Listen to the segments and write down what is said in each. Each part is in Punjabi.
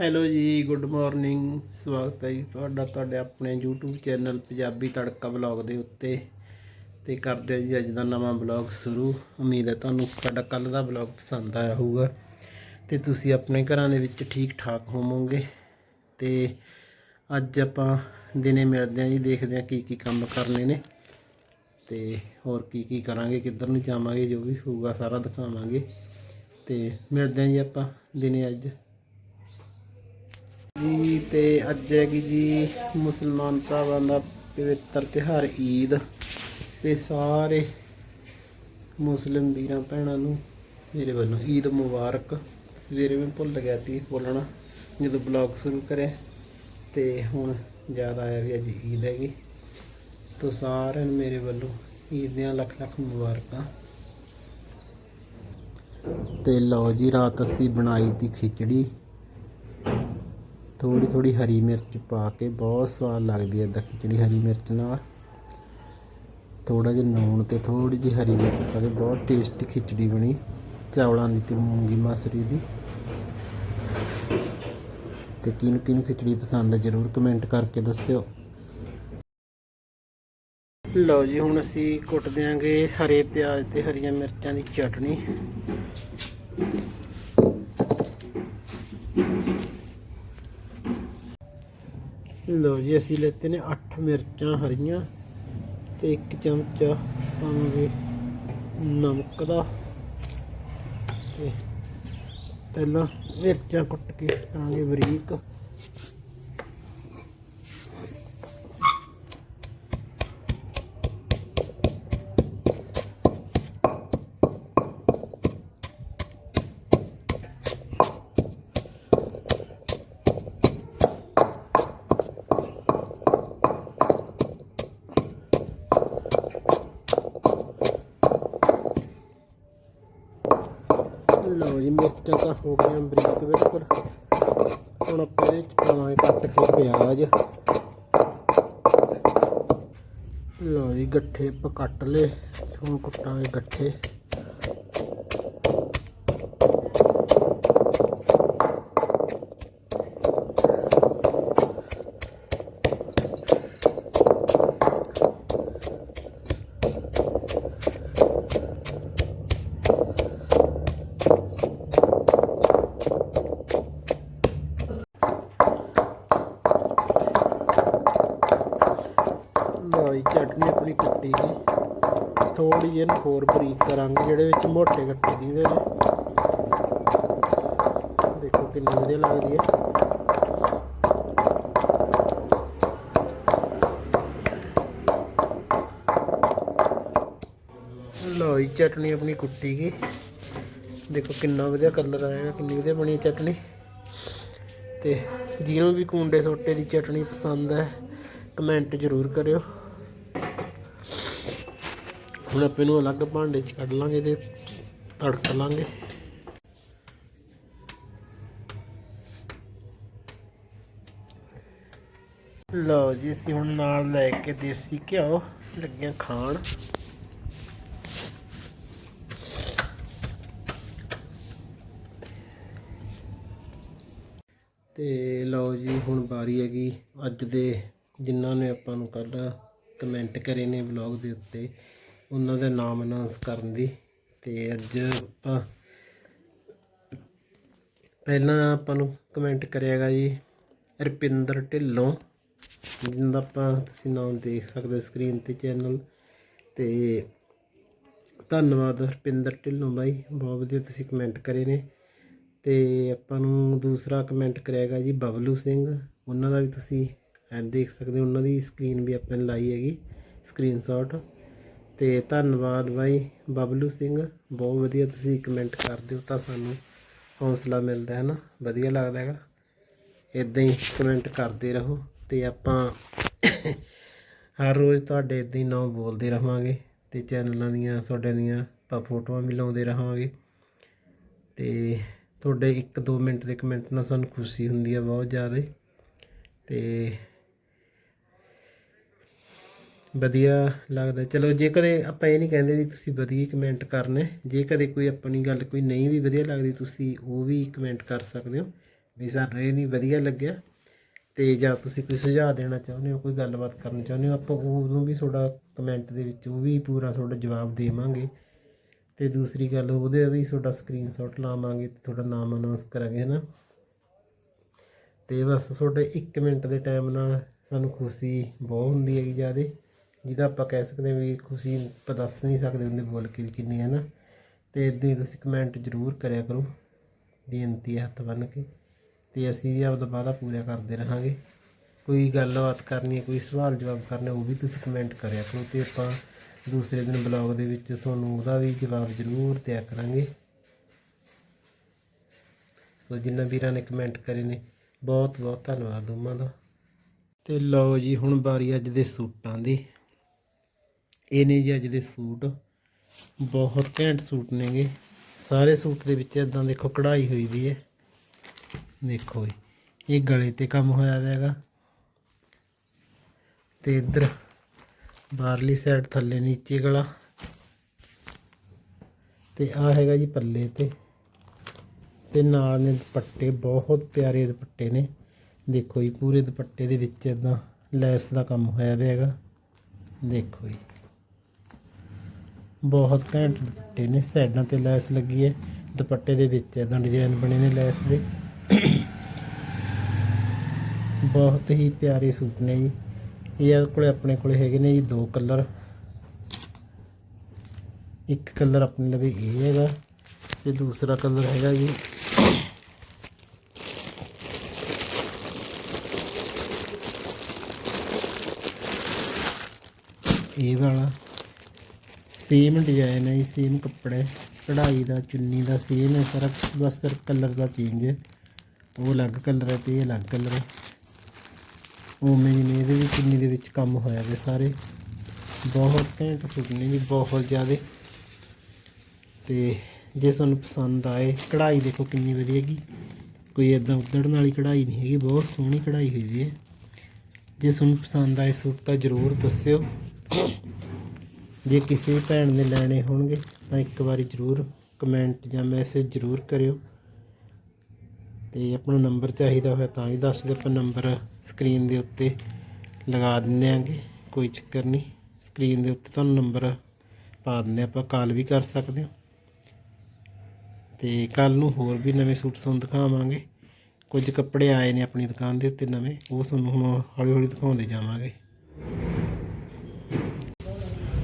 ਹੈਲੋ ਜੀ, ਗੁੱਡ ਮਾਰਨਿੰਗ। ਸਵਾਗਤ ਹੈ ਜੀ ਤੁਹਾਡਾ, ਤੁਹਾਡੇ ਆਪਣੇ YouTube ਚੈਨਲ ਪੰਜਾਬੀ ਤੜਕਾ ਬਲੌਗ ਦੇ ਉੱਤੇ। ਤੇ ਕਰਦੇ ਹਾਂ ਜੀ ਅੱਜ ਦਾ ਨਵਾਂ ਬਲੌਗ ਸ਼ੁਰੂ। ਉਮੀਦ ਹੈ ਤੁਹਾਨੂੰ ਤੁਹਾਡਾ ਕੱਲ ਦਾ ਬਲੌਗ ਪਸੰਦ ਆਇਆ ਹੋਊਗਾ। ਤੇ ਤੁਸੀਂ ਆਪਣੇ ਘਰਾਂ ਦੇ ਵਿੱਚ ਠੀਕ ਠਾਕ ਹੋਵੋਗੇ। ਤੇ ਅੱਜ ਆਪਾਂ ਦਿਨੇ ਮਿਲਦੇ ਹਾਂ ਜੀ, ਦੇਖਦੇ ਹਾਂ ਕੀ ਕੀ ਕੰਮ ਕਰਨੇ ਨੇ। ਤੇ ਹੋਰ ਕੀ ਕੀ ਕਰਾਂਗੇ, ਕਿੱਧਰ ਨੂੰ ਜਾਵਾਂਗੇ, ਜੋ ਵੀ ਹੋਊਗਾ ਸਾਰਾ ਦਿਖਾਵਾਂਗੇ। ਤੇ ਮਿਲਦੇ ਹਾਂ ਜੀ ਆਪਾਂ ਦਿਨੇ ਅੱਜ। ਜੀ, ਤੇ ਅੱਜ ਹੈਗੀ ਜੀ ਮੁਸਲਮਾਨ ਭਰਾਵਾਂ ਦਾ ਪਵਿੱਤਰ ਤਿਉਹਾਰ ਈਦ। ਤੇ ਸਾਰੇ ਮੁਸਲਿਮ ਵੀਰਾਂ ਭੈਣਾਂ ਨੂੰ ਮੇਰੇ ਵੱਲੋਂ ਈਦ ਮੁਬਾਰਕ। ਸਵੇਰੇ ਮੈਂ ਭੁੱਲ ਗਿਆ ਸੀ ਬੋਲਣਾ, ਜਦੋਂ ਬਲੌਗ ਸ਼ੁਰੂ ਕਰਿਆ। ਤੇ ਹੁਣ ਯਾਦ ਆਇਆ ਵੀ ਅੱਜ ਈਦ ਹੈਗੀ। ਤੋ ਸਾਰਿਆਂ ਨੂੰ ਮੇਰੇ ਵੱਲੋਂ ਈਦ ਦੀਆਂ ਲੱਖ ਲੱਖ ਮੁਬਾਰਕਾਂ। ਤੇ ਲਓ ਜੀ, ਰਾਤ ਅਸੀਂ ਬਣਾਈ ਤੀ ਖਿਚੜੀ। ਥੋੜੀ ਥੋੜੀ ਹਰੀ ਮਿਰਚ ਪਾ ਕੇ ਬਹੁਤ ਸਵਾਦ ਲੱਗਦੀ ਹੈ ਇਦਾਂ ਖਿਚੜੀ ਹਰੀ ਮਿਰਚ ਨਾਲ। ਥੋੜਾ ਜਿਹਾ ਨੂਣ ਤੇ ਥੋੜੀ ਜਿਹੀ ਹਰੀ ਮਿਰਚ ਪਾ ਕੇ ਬਹੁਤ ਟੇਸਟੀ ਖਿਚੜੀ ਬਣੀ ਚਾਵਲਾਂ ਦੀ ਤੇ ਮੂੰਗੀ ਮਸਰੀ ਦੀ। ਤੇ ਕਿਹਨੂੰ ਕਿਹਨੂੰ ਖਿਚੜੀ ਪਸੰਦ ਹੈ ਜਰੂਰ ਕਮੈਂਟ ਕਰਕੇ ਦੱਸਿਓ। ਲਓ ਜੀ, ਹੁਣ ਅਸੀਂ ਕੁੱਟ ਦਿਆਂਗੇ ਹਰੇ ਪਿਆਜ਼ ਤੇ ਹਰੀਆਂ ਮਿਰਚਾਂ ਦੀ ਚਟਣੀ ਲਓ ਜੀ, ਅਸੀਂ ਲੈਤੇ ਨੇ 8 ਮਿਰਚਾਂ ਹਰੀਆਂ ਤੇ ਇੱਕ ਚਮਚਾ ਪਾਵਾਂਗੇ ਨਮਕ ਦਾ। ਤੇ ਪਹਿਲਾਂ ਮਿਰਚਾਂ ਕੁੱਟ ਕੇ ਕਰਾਂਗੇ ਬਰੀਕ ਲਓ ਜੀ, ਮਿਰਚਾਂ ਤਾਂ ਹੋ ਗਈਆਂ ਬਰੀਕ ਬਿਲਕੁਲ। ਹੁਣ ਆਪਾਂ ਇਹਦੇ ਵਿੱਚ ਪਾਵਾਂਗੇ ਕੱਟ ਕੇ ਪਿਆਜ਼। ਲਓ ਜੀ, ਗੱਠੇ ਆਪਾਂ ਕੱਟ ਲਏ, ਹੁਣ ਕੁੱਟਾਂਗੇ ਗੱਠੇ ਲਓ ਜੀ ਚਟਨੀ ਆਪਣੀ ਕੁੱਟੀ ਦੀ ਥੋੜੀ ਜਿਹੀ ਇਹਨੂੰ ਹੋਰ ਬਰੀਕ ਕਰਾਂਗੇ, ਜਿਹੜੇ ਵਿੱਚ ਮੋਟੇ ਗੱਟੇ ਦੀਦੇ ਨੇ ਦੇਖੋ ਕਿੰਨੀ ਵਧੀਆ ਲੱਗਦੀ ਹੈ। ਲਓ ਜੀ, ਚਟਨੀ ਆਪਣੀ ਕੁੱਟੀ ਗਈ। ਦੇਖੋ ਕਿੰਨਾ ਵਧੀਆ ਕਲਰ ਆਏਗਾ ਕਿੰਨੀ ਵਧੀਆ ਬਣੀ ਚਟਨੀ। ਤੇ ਜਿਹਨੂੰ ਵੀ ਕੁੰਡੇ ਸੋਟੇ ਦੀ ਚਟਨੀ ਪਸੰਦ ਹੈ, ਕਮੈਂਟ ਜ਼ਰੂਰ ਕਰਿਓ। ਹੁਣ ਆਪਾਂ ਇਹਨੂੰ ਅਲੱਗ ਭਾਂਡੇ 'ਚ ਕੱਢ ਲਾਂਗੇ ਤੇ ਤੜਕ ਲਾਂਗੇ। ਲਓ ਜੀ, ਅਸੀਂ ਹੁਣ ਨਾਲ ਲੈ ਕੇ ਦੇਸੀ ਘਿਓ ਲੱਗਿਆ ਖਾਣ। ਤੇ ਲਓ ਜੀ, ਹੁਣ ਵਾਰੀ ਹੈਗੀ ਅੱਜ ਦੇ, ਜਿਨ੍ਹਾਂ ਨੇ ਆਪਾਂ ਨੂੰ ਕੱਲ ਕਮੈਂਟ ਕਰੇ ਨੇ ਵਲੌਗ ਦੇ ਉੱਤੇ। ਉਹਨਾਂ ਦੇ ਨਾਮ ਅਨਾਉਂਸ ਕਰਨ ਦੀ ਤੇ ਅੱਜ ਆਪਾਂ ਪਹਿਲਾਂ ਆਪਾਂ ਨੂੰ ਕਮੈਂਟ ਕਰਿਆਗਾ ਜੀ ਰਪਿੰਦਰ ਢਿੱਲੋਂ ਜਿਹਦਾ ਆਪਾਂ ਤੁਸੀਂ ਨਾਮ ਦੇਖ ਸਕਦੇ ਹੋ ਸਕਰੀਨ ਤੇ ਚੈਨਲ ਤੇ। ਧੰਨਵਾਦ ਰੁਪਿੰਦਰ ਢਿੱਲੋਂ ਬਾਈ, ਬਹੁਤ ਵਧੀਆ ਤੁਸੀਂ ਕਮੈਂਟ ਕਰੇ ਨੇ। ਤੇ ਆਪਾਂ ਨੂੰ ਦੂਸਰਾ ਕਮੈਂਟ ਕਰਿਆਗਾ ਜੀ ਬਬਲੂ ਸਿੰਘ, ਉਹਨਾਂ ਦਾ ਵੀ ਤੁਸੀਂ ਐਡ ਦੇਖ ਸਕਦੇ ਹੋ, ਉਹਨਾਂ ਦੀ ਸਕਰੀਨ ਵੀ ਆਪਾਂ ਨੇ ਲਾਈ ਹੈਗੀ ਸਕਰੀਨਸ਼ਾਟ ਤੇ ਧੰਨਵਾਦ ਬਾਈ ਬਬਲੂ ਸਿੰਘ। ਬਹੁਤ ਵਧੀਆ ਤੁਸੀਂ ਕਮੈਂਟ ਕਰਦੇ ਹੋ ਤਾਂ ਸਾਨੂੰ ਹੌਸਲਾ ਮਿਲਦਾ ਹੈ ਨਾ। ਵਧੀਆ ਲੱਗਦਾ ਹੈਗਾ। ਇਦਾਂ ਹੀ ਕਮੈਂਟ ਕਰਦੇ ਰਹੋ ਤੇ ਆਪਾਂ ਹਰ ਰੋਜ਼ ਤੁਹਾਡੇ ਇਦਾਂ ਹੀ ਨਾਮ ਬੋਲਦੇ ਰਹਾਂਗੇ ਤੇ ਚੈਨਲਾਂ ਦੀਆਂ, ਤੁਹਾਡੇ ਦੀਆਂ ਆਪਾਂ ਫੋਟੋਆਂ ਵੀ ਲਾਉਂਦੇ ਰਹਾਂਗੇ। ਤੇ ਤੁਹਾਡੇ 1-2 ਮਿੰਟ ਦੇ ਕਮੈਂਟ ਨਾਲ ਸਾਨੂੰ ਖੁਸ਼ੀ ਹੁੰਦੀ ਹੈ ਬਹੁਤ ਜ਼ਿਆਦਾ। ਤੇ ਵਧੀਆ ਲੱਗਦਾ। ਚਲੋ, ਜੇ ਕਦੇ ਆਪਾਂ ਇਹ ਨਹੀਂ ਕਹਿੰਦੇ ਵੀ ਤੁਸੀਂ ਵਧੀਆ ਕਮੈਂਟ ਕਰਨੇ, ਜੇ ਕਦੇ ਕੋਈ ਆਪਣੀ ਗੱਲ ਕੋਈ ਨਹੀਂ ਵੀ ਵਧੀਆ ਲੱਗਦੀ, ਤੁਸੀਂ ਉਹ ਵੀ ਕਮੈਂਟ ਕਰ ਸਕਦੇ ਹੋ ਵੀ ਸਾਨੂੰ ਇਹ ਨਹੀਂ ਵਧੀਆ ਲੱਗਿਆ ਤੇ ਜਾਂ ਤੁਸੀਂ ਕੋਈ ਸੁਝਾਅ ਦੇਣਾ ਚਾਹੁੰਦੇ ਹੋ, ਕੋਈ ਗੱਲਬਾਤ ਕਰਨੀ ਚਾਹੁੰਦੇ ਹੋ, ਆਪਾਂ ਉਦੋਂ ਵੀ ਤੁਹਾਡਾ ਕਮੈਂਟ ਦੇ ਵਿੱਚ ਉਹ ਵੀ ਪੂਰਾ ਤੁਹਾਡਾ ਜਵਾਬ ਦੇਵਾਂਗੇ ਤੇ ਦੂਸਰੀ ਗੱਲ, ਉਹਦੇ ਵੀ ਤੁਹਾਡਾ ਸਕਰੀਨਸ਼ਾਟ ਲਾਵਾਂਗੇ ਤੇ ਤੁਹਾਡਾ ਨਾਮ ਅਨਾਉਂਸ ਕਰਾਂਗੇ, ਹਨਾ? ਤੇ ਬਸ ਤੁਹਾਡੇ 1 ਮਿੰਟ ਦੇ ਟਾਈਮ ਨਾਲ ਸਾਨੂੰ ਖੁਸ਼ੀ ਬਹੁਤ ਹੁੰਦੀ ਹੈਗੀ ਜਿਆਦੇ। ਜਿਹਦਾ ਆਪਾਂ ਕਹਿ ਸਕਦੇ ਹਾਂ ਵੀ ਖੁਸ਼ੀ ਆਪਾਂ ਦੱਸ ਨਹੀਂ ਸਕਦੇ ਉਹਦੇ ਬੋਲ ਕੇ ਵੀ ਕਿੰਨੀ ਹੈ ਨਾ। ਤੇ ਇਦਾਂ ਹੀ ਤੁਸੀਂ ਕਮੈਂਟ ਜ਼ਰੂਰ ਕਰਿਆ ਕਰੋ, ਬੇਨਤੀ ਹੈ ਹੱਥ ਬੰਨ੍ਹ ਕੇ। ਤੇ ਅਸੀਂ ਵੀ ਆਪਦਾ ਵਾਅਦਾ ਪੂਰਾ ਕਰਦੇ ਰਹਾਂਗੇ। ਕੋਈ ਗੱਲਬਾਤ ਕਰਨੀ ਹੈ, ਕੋਈ ਸਵਾਲ ਜਵਾਬ ਕਰਨਾ ਉਹ ਵੀ ਤੁਸੀਂ ਕਮੈਂਟ ਕਰਿਆ ਕਰੋ ਤੇ ਆਪਾਂ ਦੂਸਰੇ ਦਿਨ ਬਲੌਗ ਦੇ ਵਿੱਚ ਤੁਹਾਨੂੰ ਉਹਦਾ ਵੀ ਜਵਾਬ ਜ਼ਰੂਰ ਦਿਆ ਕਰਾਂਗੇ। ਸੋ ਜਿਨ੍ਹਾਂ ਵੀਰਾਂ ਨੇ ਕਮੈਂਟ ਕਰੇ ਨੇ ਬਹੁਤ ਬਹੁਤ ਧੰਨਵਾਦ ਦੋਵਾਂ ਦਾ। ਤੇ ਲਓ ਜੀ, ਹੁਣ ਵਾਰੀ ਅੱਜ ਦੇ ਸੂਟਾਂ ਦੀ। ਇਹ ਨੇ ਜੀ ਅੱਜ ਦੇ ਸੂਟ। ਬਹੁਤ ਘੈਂਟ ਸੂਟ ਨੇਗੇ। ਸਾਰੇ ਸੂਟ ਦੇ ਵਿੱਚ ਇਦਾਂ ਦੇਖੋ ਕਢਾਈ ਹੋਈ ਵੀ ਹੈ ਦੇਖੋ ਜੀ, ਇਹ ਗਲੇ ਤੇ ਕੰਮ ਹੋਇਆ ਹੋਇਆ ਹੈਗਾ। ਤੇ ਇੱਧਰ ਬਾਹਰਲੀ ਸਾਈਡ ਥੱਲੇ ਨੀਚੇ ਗਲਾ। ਤੇ ਆ ਹੈਗਾ ਜੀ ਪੱਲੇ ਤੇ। ਤੇ ਨਾਲ ਨੇ ਦੁਪੱਟੇ, ਬਹੁਤ ਪਿਆਰੇ ਦੁਪੱਟੇ ਨੇ। ਦੇਖੋ ਜੀ, ਪੂਰੇ ਦੁਪੱਟੇ ਦੇ ਵਿੱਚ ਇਦਾਂ ਲੈਸ ਦਾ ਕੰਮ ਹੋਇਆ ਹੋਇਆ ਹੈਗਾ। ਦੇਖੋ ਜੀ। ਬਹੁਤ ਘੈਂਟ ਦੁਪੱਟੇ ਨੇ ਸਾਈਡਾਂ ਤੇ ਲੈਸ ਲੱਗੀ ਹੈ। ਦੁਪੱਟੇ ਦੇ ਵਿੱਚ ਇਦਾਂ ਡਿਜ਼ਾਈਨ ਬਣੇ ਨੇ ਲੈਸ ਦੇ। ਬਹੁਤ ਹੀ ਪਿਆਰੇ ਸੂਟ ਨੇ ਜੀ। ਇਹ ਕੋਲੇ ਆਪਣੇ ਕੋਲੇ ਹੈਗੇ ਨੇ ਜੀ ਦੋ ਕਲਰ। ਇੱਕ ਕਲਰ ਆਪਣੇ ਲਵੇ ਇਹ ਹੈਗਾ ਤੇ ਦੂਸਰਾ ਕਲਰ ਹੈਗਾ ਜੀ। ਇਹ ਵਾਲਾ। ਸੇਮ ਡਿਜ਼ਾਈਨ ਹੈ ਸੇਮ ਕੱਪੜੇ। ਕਢਾਈ ਦਾ, ਚੁੰਨੀ ਦਾ ਸੇਮ ਹੈ, ਸਾਰਾ ਬਸ ਸਿਰ ਕਲਰ ਦਾ ਚੇਂਜ ਹੈ। ਉਹ ਅਲੱਗ ਕਲਰ ਹੈ ਤੇ ਇਹ ਅਲੱਗ ਕਲਰ ਹੈ। ਉਵੇਂ ਜਿਵੇਂ ਇਹਦੇ ਵੀ ਚੁੰਨੀ ਦੇ ਵਿੱਚ ਕੰਮ ਹੋਇਆ ਵੇ ਸਾਰੇ। ਬਹੁਤ ਘੈਂਟ ਸੂਟ ਨੇ ਜੀ, ਬਹੁਤ ਜ਼ਿਆਦੇ। ਤੇ ਜੇ ਤੁਹਾਨੂੰ ਪਸੰਦ ਆਏ, ਕਢਾਈ ਦੇਖੋ ਕਿੰਨੀ ਵਧੀਆ ਹੈਗੀ। ਕੋਈ ਇਦਾਂ ਉਧੜਨ ਵਾਲੀ ਕਢਾਈ ਨਹੀਂ ਹੈਗੀ, ਬਹੁਤ ਸੋਹਣੀ ਕਢਾਈ ਹੋਈ ਹੈ। ਜੇ ਤੁਹਾਨੂੰ ਪਸੰਦ ਆਏ ਸੂਟ ਤਾਂ ਜ਼ਰੂਰ ਦੱਸਿਓ। ਜੇ ਕਿਸੇ ਭੈਣ ਨੇ ਲੈਣੇ ਹੋਣਗੇ, ਤਾਂ ਇੱਕ ਵਾਰੀ ਜ਼ਰੂਰ ਕਮੈਂਟ ਜਾਂ ਮੈਸੇਜ ਜ਼ਰੂਰ ਕਰਿਓ। ਤੇ ਆਪਣਾ ਨੰਬਰ ਚਾਹੀਦਾ ਹੋਇਆ ਤਾਂ ਵੀ ਦੱਸ ਦਿਓ, ਆਪਾਂ ਨੰਬਰ ਸਕਰੀਨ ਦੇ ਉੱਤੇ ਲਗਾ ਦਿੰਦੇ ਆਂਗੇ ਕੋਈ ਚੱਕਰ ਨਹੀਂ। ਸਕਰੀਨ ਦੇ ਉੱਤੇ ਤੁਹਾਨੂੰ ਨੰਬਰ ਪਾ ਦਿੰਦੇ ਆਪਾਂ ਕਾਲ ਵੀ ਕਰ ਸਕਦੇ ਹੋ। ਤੇ ਕੱਲ ਨੂੰ ਹੋਰ ਵੀ ਨਵੇਂ ਸੂਟ ਤੁਹਾਨੂੰ ਦਿਖਾਵਾਂਗੇ। ਕੁਝ ਕੱਪੜੇ ਆਏ ਨੇ ਆਪਣੀ ਦੁਕਾਨ ਦੇ ਉੱਤੇ ਨਵੇਂ, ਉਹ ਤੁਹਾਨੂੰ ਹੁਣ ਹੌਲੀ ਹੌਲੀ ਦਿਖਾਉਂਦੇ ਜਾਵਾਂਗੇ।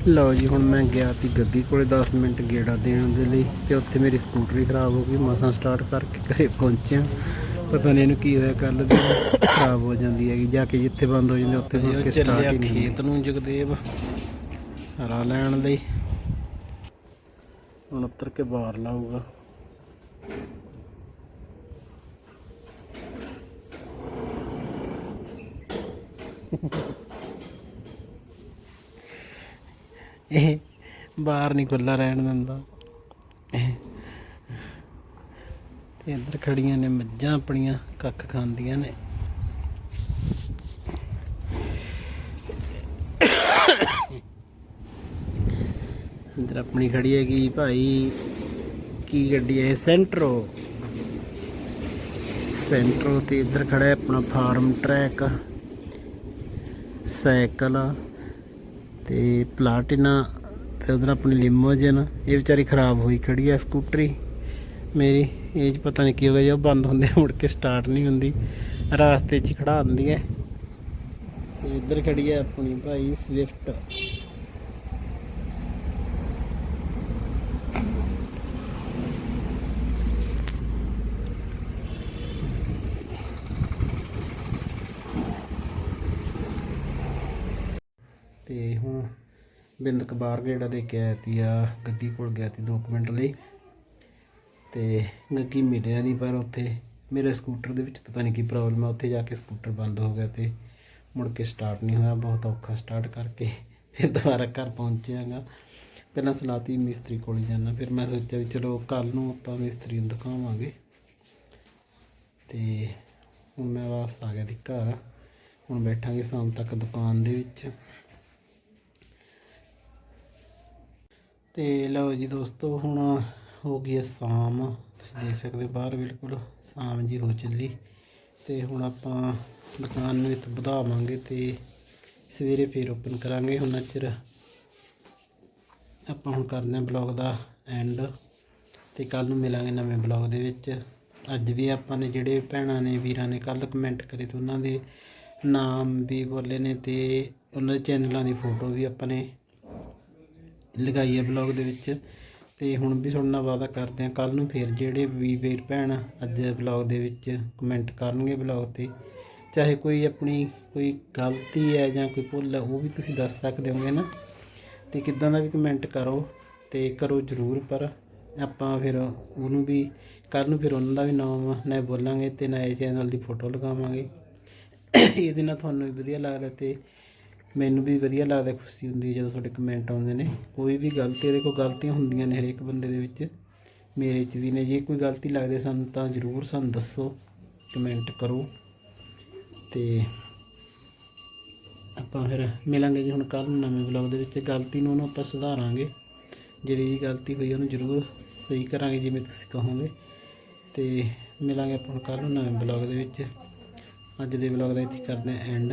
ਲਓ ਜੀ, ਹੁਣ ਮੈਂ ਗਿਆ ਸੀ ਗੱਗੀ ਕੋਲੇ 10 ਮਿੰਟ ਗੇੜਾ ਦੇਣ ਦੇ ਲਈ ਤੇ ਉੱਥੇ ਮੇਰੀ ਸਕੂਟਰੀ ਖਰਾਬ ਹੋ ਗਈ, ਮਸਾਂ ਸਟਾਰਟ ਕਰਕੇ ਘਰੇ ਪਹੁੰਚਿਆ। ਪਤਾ ਨਹੀਂ ਇਹਨੂੰ ਕੀ ਹੋਇਆ ਕੱਲ ਦੀ ਖਰਾਬ ਹੋ ਜਾਂਦੀ ਹੈਗੀ, ਜਾ ਕੇ ਜਿੱਥੇ ਬੰਦ ਹੋ ਜਾਂਦੇ ਉੱਥੇ ਮੁੜ ਕੇ ਸਟਾਰਟ ਹੀ ਨਹੀਂ ਖੇਤ ਨੂੰ ਜਗਦੇਵ, ਹਰਾ ਲੈਣ ਲਈ। ਹੁਣ ਉੱਤਰ ਕੇ ਬਾਹਰ ਲਾਊਗਾ। ਇਹ ਬਾਹਰ ਨਹੀਂ ਖੁੱਲਾ ਰਹਿਣ ਦਿੰਦਾ। ਤੇ ਇੱਧਰ ਖੜੀਆਂ ਨੇ, ਮੱਝਾਂ ਆਪਣੀਆਂ, ਕੱਖ ਖਾਂਦੀਆਂ ਨੇ। ਇੱਧਰ ਆਪਣੀ ਖੜੀ ਹੈਗੀ ਭਾਈ, ਕੀ ਗੱਡੀ ਹੈ? ਇਹ ਸੈਂਟਰੋ ਸੈਂਟਰੋ ਤੇ ਇੱਧਰ ਖੜਾ ਹੈ ਆਪਣਾ ਫਾਰਮ ਟਰੈਕ, ਸਾਈਕਲ। ਤੇ ਪਲਾਟੀਨਾ ਤੇ ਉਧਰ ਆਪਣੀ ਲਿਮੋਜਨ, ਇਹ ਵਿਚਾਰੀ ਖਰਾਬ ਹੋਈ, ਖੜੀ ਆ ਸਕੂਟਰੀ ਮੇਰੀ, ਇਹ 'ਚ ਪਤਾ ਨਹੀਂ ਕੀ ਹੋ ਗਿਆ ਜੀ ਉਹ ਬੰਦ ਹੁੰਦੇ ਮੁੜ ਕੇ ਸਟਾਰਟ ਨਹੀਂ ਹੁੰਦੀ, ਰਾਸਤੇ 'ਚ ਹੀ ਖੜਾ ਦਿੰਦੀ ਹੈ। ਤੇ ਇੱਧਰ ਖੜੀ ਹੈ ਆਪਣੀ ਭਾਈ ਸਵਿਫਟ। ਤੇ ਹੁਣ ਬਿੰਦਕ ਬਾਹਰ ਗੇੜਾ ਦੇ ਕੇ ਆਇਆ ਤੀ ਆ, ਗੱਗੀ ਕੋਲ ਗਿਆ ਤੀ 2 ਮਿੰਟ ਲਈ। ਤੇ ਗੱਗੀ ਮਿਲਿਆ ਨਹੀਂ ਪਰ ਉੱਥੇ ਮੇਰੇ ਸਕੂਟਰ ਦੇ ਵਿੱਚ ਪਤਾ ਨਹੀਂ ਕੀ ਪ੍ਰੋਬਲਮ ਆ, ਉੱਥੇ ਜਾ ਕੇ ਸਕੂਟਰ ਬੰਦ ਹੋ ਗਿਆ ਤੇ ਮੁੜ ਕੇ ਸਟਾਰਟ ਨਹੀਂ ਹੋਇਆ, ਬਹੁਤ ਔਖਾ ਸਟਾਰਟ ਕਰਕੇ ਫਿਰ ਦੁਬਾਰਾ ਘਰ ਪਹੁੰਚਿਆਗਾ ਪਹਿਲਾਂ ਸਲਾਤੀ ਮਿਸਤਰੀ ਕੋਲ ਜਾਣਾ ਫਿਰ ਮੈਂ ਸੋਚਿਆ ਵੀ ਚਲੋ ਕੱਲ ਨੂੰ ਆਪਾਂ ਮਿਸਤਰੀ ਨੂੰ ਦਿਖਾਵਾਂਗੇ। ਤੇ ਹੁਣ ਮੈਂ ਵਾਪਸ ਆ ਗਿਆ ਦੀ ਘਰ, ਹੁਣ ਬੈਠਾਂਗੇ ਸ਼ਾਮ ਤੱਕ ਦੁਕਾਨ ਦੇ ਵਿੱਚ। ਤੇ ਲਓ ਜੀ ਦੋਸਤੋ, ਹੁਣ ਹੋ ਗਈ ਹੈ ਸ਼ਾਮ। ਤੁਸੀਂ ਦੇਖ ਸਕਦੇ ਹੋ ਬਾਹਰ ਬਿਲਕੁਲ ਸ਼ਾਮ ਜੀ ਹੋ ਚੱਲੀ। ਤੇ ਹੁਣ ਆਪਾਂ ਦੁਕਾਨ ਨੂੰ ਇੱਥੇ ਵਧਾਵਾਂਗੇ ਤੇ ਸਵੇਰੇ ਫੇਰ ਓਪਨ ਕਰਾਂਗੇ। ਹੁਣ ਚਿਰ ਆਪਾਂ ਹੁਣ ਕਰਦੇ ਹਾਂ ਬਲੌਗ ਦਾ ਐਂਡ ਤੇ ਕੱਲ ਨੂੰ ਮਿਲਾਂਗੇ ਨਵੇਂ ਬਲੌਗ ਦੇ ਵਿੱਚ। ਅੱਜ ਵੀ ਆਪਾਂ ਨੇ ਜਿਹੜੇ ਭੈਣਾਂ ਨੇ, ਵੀਰਾਂ ਨੇ ਕੱਲ ਕਮੈਂਟ ਕਰੇ ਤੇ ਉਹਨਾਂ ਦੇ ਨਾਮ ਵੀ ਬੋਲੇ ਨੇ ਤੇ ਉਹਨਾਂ ਦੇ ਚੈਨਲਾਂ ਦੀ ਫੋਟੋ ਵੀ ਆਪਾਂ ਨੇ ਲਗਾਈ ਹੈ ਬਲੌਗ ਦੇ ਵਿੱਚ। ਤੇ ਹੁਣ ਵੀ ਤੁਹਾਡੇ ਨਾਲ ਵਾਅਦਾ ਕਰਦੇ ਹਾਂ ਕੱਲ ਨੂੰ ਫਿਰ ਜਿਹੜੇ ਵੀ ਵੀਰ ਭੈਣ ਅੱਜ ਬਲੌਗ ਦੇ ਵਿੱਚ ਕਮੈਂਟ ਕਰਨਗੇ ਬਲੌਗ ਤੇ, ਚਾਹੇ ਕੋਈ ਆਪਣੀ ਕੋਈ ਗਲਤੀ ਹੈ ਜਾਂ ਕੋਈ ਭੁੱਲ ਹੈ, ਉਹ ਵੀ ਤੁਸੀਂ ਦੱਸ ਸਕਦੇ ਹੋਗੇ ਨਾ। ਤੇ ਕਿੱਦਾਂ ਦਾ ਵੀ ਕਮੈਂਟ ਕਰੋ ਤੇ ਕਰੋ ਜ਼ਰੂਰ, ਪਰ ਆਪਾਂ ਫਿਰ ਉਹਨੂੰ ਵੀ ਕੱਲ ਨੂੰ ਫਿਰ ਉਹਨਾਂ ਦਾ ਵੀ ਨਾਮ ਨਾ ਬੋਲਾਂਗੇ ਤੇ ਇਹ ਚੈਨਲ ਦੀ ਫੋਟੋ ਲਗਾਵਾਂਗੇ। ਇਹਦੇ ਨਾਲ ਤੁਹਾਨੂੰ ਵੀ ਵਧੀਆ ਲੱਗਦਾ ਤੇ ਮੈਨੂੰ ਵੀ ਵਧੀਆ ਲੱਗਦਾ, ਖੁਸ਼ੀ ਹੁੰਦੀ ਹੈ ਜਦੋਂ ਤੁਹਾਡੇ ਕਮੈਂਟ ਆਉਂਦੇ ਨੇ। ਕੋਈ ਵੀ ਗਲਤੀ, ਇਹਦੇ ਕੋਲ ਗਲਤੀਆਂ ਹੁੰਦੀਆਂ ਨੇ ਹਰੇਕ ਬੰਦੇ ਦੇ ਵਿੱਚ। ਮੇਰੇ 'ਚ ਵੀ ਨੇ, ਜੇ ਕੋਈ ਗਲਤੀ ਲੱਗਦੇ ਸਾਨੂੰ ਤਾਂ ਜ਼ਰੂਰ ਸਾਨੂੰ ਦੱਸੋ ਕਮੈਂਟ ਕਰੋ। ਤੇ ਆਪਾਂ ਫਿਰ ਮਿਲਾਂਗੇ ਜੀ ਹੁਣ ਕੱਲ ਨੂੰ ਨਵੇਂ ਵਲੌਗ ਦੇ ਵਿੱਚ। ਗਲਤੀ ਨੂੰ ਉਹਨੂੰ ਆਪਾਂ ਸੁਧਾਰਾਂਗੇ। ਜਿਹੜੀ ਵੀ ਗਲਤੀ ਹੋਈ ਉਹਨੂੰ ਜ਼ਰੂਰ ਸਹੀ ਕਰਾਂਗੇ, ਜਿਵੇਂ ਤੁਸੀਂ ਕਹੋਗੇ। ਤੇ ਮਿਲਾਂਗੇ ਆਪਾਂ ਕੱਲ ਨੂੰ ਨਵੇਂ ਵਲੌਗ ਦੇ ਵਿੱਚ। ਅੱਜ ਦੇ ਵਲੌਗ ਦਾ ਇੱਥੇ ਕਰਦੇ ਹਾਂ ਐਂਡ